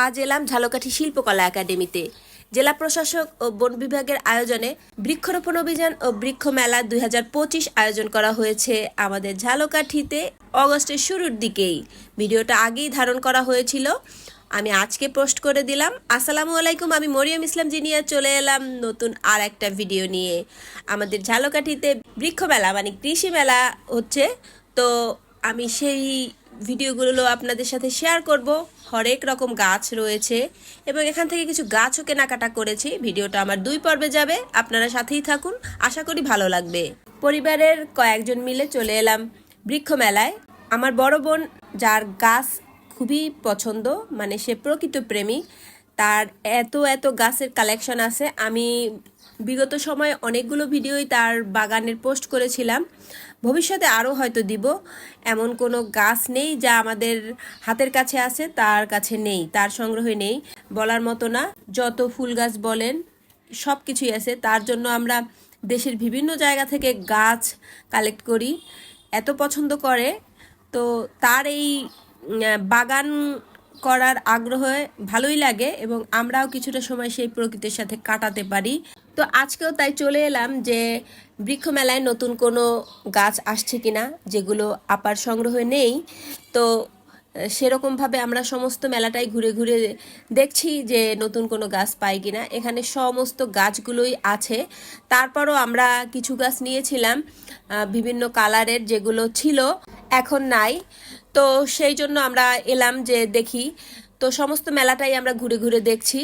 আজ এলাম ঝালকাঠি শিল্পকলা একাডেমিতে। জেলা প্রশাসক ও বন বিভাগের আয়োজনে বৃক্ষরোপণ অভিযান ও বৃক্ষ মেলা দুই হাজার পঁচিশ আয়োজন করা হয়েছে আমাদের ঝালকাঠিতে অগস্টের শুরুর দিকেই। ভিডিওটা আগেই ধারণ করা হয়েছিল। আমি আজকে পোস্ট করে দিলাম। আসসালামু আলাইকুম, আমি মরিয়ম ইসলাম জিনিয়া, চলে এলাম নতুন আর একটা ভিডিও নিয়ে। আমাদের ঝালকাঠিতে বৃক্ষ মেলা মানে কৃষি মেলা হচ্ছে। তো আমি সেই ভিডিওগুলো আপনাদের সাথে শেয়ার করব। হরেক রকম গাছ রয়েছে এবং এখান থেকে কিছু গাছও কেনাকাটা করেছি। ভিডিওটা আমার দুই পর্বে যাবে, আপনারা সাথেই থাকুন। আশা করি ভালো লাগবে। পরিবারের কয়েকজন মিলে চলে এলাম বৃক্ষ মেলায়। আমার বড় বোন, যার গাছ খুবই পছন্দ মানে সে প্রকৃত প্রেমী তার এত এত গাছের কালেকশন আছে। আমি বিগত সময়ে অনেকগুলো ভিডিওই তার বাগানের পোস্ট করেছিলাম। ভবিষ্যতে আরও হয়তো দিব। এমন কোনো গাছ নেই যা আমাদের হাতের কাছে আছে, তার কাছে নেই, তার সংগ্রহে নেই, বলার মতো না। যত ফুল গাছ বলেন সব কিছুই আছে। তার জন্য আমরা দেশের বিভিন্ন জায়গা থেকে গাছ কালেক্ট করি। এত পছন্দ করে। তো তার এই বাগান করার আগ্রহ ভালোই লাগে এবং আমরাও কিছুটা সময় সেই প্রকৃতির সাথে কাটাতে পারি। তো আজকেও তাই চলে এলাম যে বৃক্ষ মেলায় নতুন কোনো গাছ আসছে কিনা, যেগুলো আপার সংগ্রহে নেই। তো সেরকমভাবে আমরা সমস্ত মেলাটাই ঘুরে ঘুরে দেখছি যে নতুন কোনো গাছ পাই কিনা। এখানে সমস্ত গাছগুলোই আছে। তারপরও আমরা কিছু গাছ নিয়েছিলাম বিভিন্ন কালারের যেগুলো ছিল, এখন নাই। তো সেই জন্য আমরা এলাম যে দেখি। তো সমস্ত মেলাটাই আমরা ঘুরে ঘুরে দেখছি।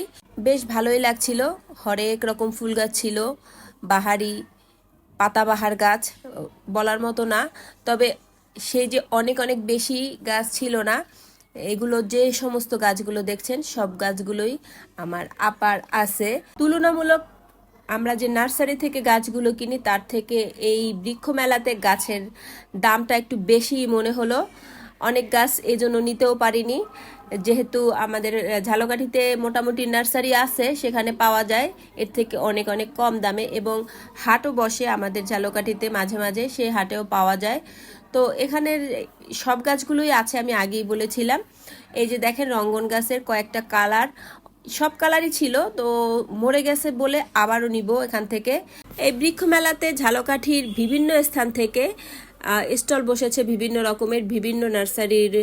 বেশ ভালোই লাগছিল। হরেক রকম ফুল গাছ ছিল, বাহারি, পাতাবাহার গাছ, বলার মতো না। তবে সেই যে অনেক অনেক বেশি গাছ ছিল না, এগুলো যে সমস্ত গাছগুলো দেখছেন, সব গাছগুলোই আমার আপার আছে। তুলনামূলক আমরা যে নার্সারি থেকে গাছগুলো কিনি, তার থেকে এই বৃক্ষ মেলাতে গাছের দামটা একটু বেশি মনে হলো। অনেক গাছ এজন্য নিতেও পারিনি। যেহেতু আমাদের ঝালকাঠিতে মোটামুটি নার্সারি আছে, সেখানে পাওয়া যায়। এর থেকে অনেক অনেক কম দামে এবং হাটও বসে আমাদের ঝালকাঠিতে মাঝে মাঝে সেই হাটেও পাওয়া যায়। তো এখানের সব গাছগুলোই আছে, আমি আগেই বলেছিলাম। এই যে দেখেন, রঙ্গন গাছের কয়েকটা কালার। সব কালারই ছিল, তো মরে গেছে বলে আবারও নিব এখান থেকে। এই বৃক্ষ মেলাতে ঝালকাঠির বিভিন্ন স্থান থেকে স্টল বসেছে বিভিন্ন রকমের, বিভিন্ন নার্সারির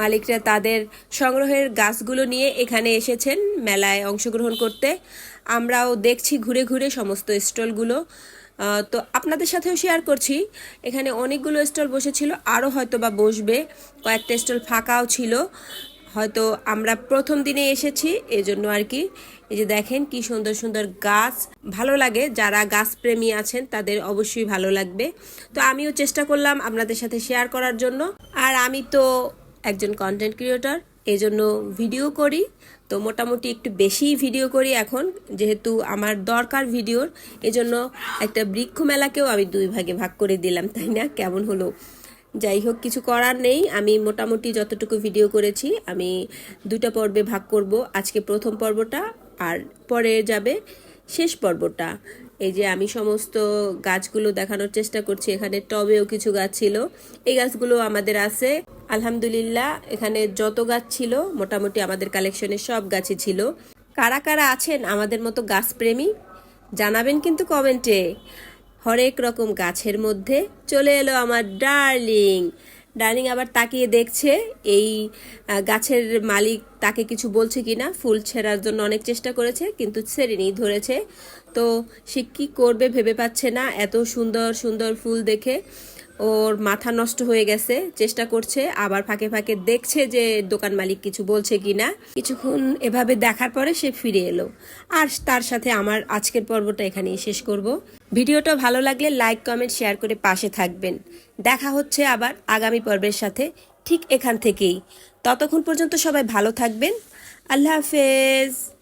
মালিকরা তাদের সংগ্রহের গাছগুলো নিয়ে এখানে এসেছেন, মেলায় অংশগ্রহণ করতে। আমরাও দেখছি ঘুরে ঘুরে সমস্ত স্টলগুলো। তো আপনাদের সাথেও শেয়ার করছি। এখানে অনেকগুলো স্টল বসেছিল, আরও হয়তো বা বসবে। কয়েকটা স্টল ফাঁকাও ছিল। হয়তো আমরা প্রথম দিনে এসেছি, এজন্য আর কি। এই যে দেখেন কি সুন্দর সুন্দর গাছ। ভালো লাগে, যারা গাছ প্রেমী আছেন তাদের অবশ্যই ভালো লাগবে। তো আমিও চেষ্টা করলাম আপনাদের সাথে শেয়ার করার জন্য। আর আমি তো একজন কন্টেন্ট ক্রিয়েটর এই জন্য ভিডিও করি। তো মোটামুটি একটু বেশি ভিডিও করি এখন, যেহেতু আমার দরকার ভিডিওর এজন্য একটা বৃক্ষ মেলাকেও আমি দুই ভাগে ভাগ করে দিলাম, তাই না? কেমন হলো? যাই হোক, কিছু করার নেই। আমি মোটামুটি যতটুকু ভিডিও করেছি, আমি দুটো পর্বে ভাগ করব। আজকে প্রথম পর্বটা, আর পরে যাবে শেষ পর্বটা। এই যে আমি সমস্ত গাছগুলো দেখানোর চেষ্টা করছি, এখানে টবেও কিছু গাছ ছিল। এই গাছগুলো আমাদের আছে। আলহামদুলিল্লাহ, এখানে যত গাছ ছিল, মোটামুটি আমাদের কালেকশনে সব গাছই ছিল। কারা কারা আছেন আমাদের মতো গাছপ্রেমী, জানাবেন কিন্তু কমেন্টে। হরেক রকম গাছের মধ্যে চলে এলো আমার ডার্লিং। ডার্লিং আবার তাকিয়ে দেখছে, এই গাছের মালিক তাকে কিছু বলছে কি না ফুল ছেঁড়ার জন্য অনেক চেষ্টা করেছে, কিন্তু ছেড়েনি, ধরেছে। তো সে কী করবে ভেবে পাচ্ছে না, এত সুন্দর সুন্দর ফুল দেখে। ওর মাথা নষ্ট হয়ে গেছে, চেষ্টা করছে, আবার ফাঁকে ফাঁকে দেখছে যে দোকান মালিক কিছু বলছে কিনা। কিছুক্ষণ এভাবে দেখার পরে সে ফিরে এলো। আর তার সাথে আমার আজকের পর্বটা এখানেই শেষ করব। ভিডিওটা ভালো লাগলে লাইক, কমেন্ট, শেয়ার করে পাশে থাকবেন। দেখা হচ্ছে আবার আগামী পর্বের সাথে, ঠিক এখান থেকেই। ততক্ষণ পর্যন্ত সবাই ভালো থাকবেন। আল্লাহ হাফেজ।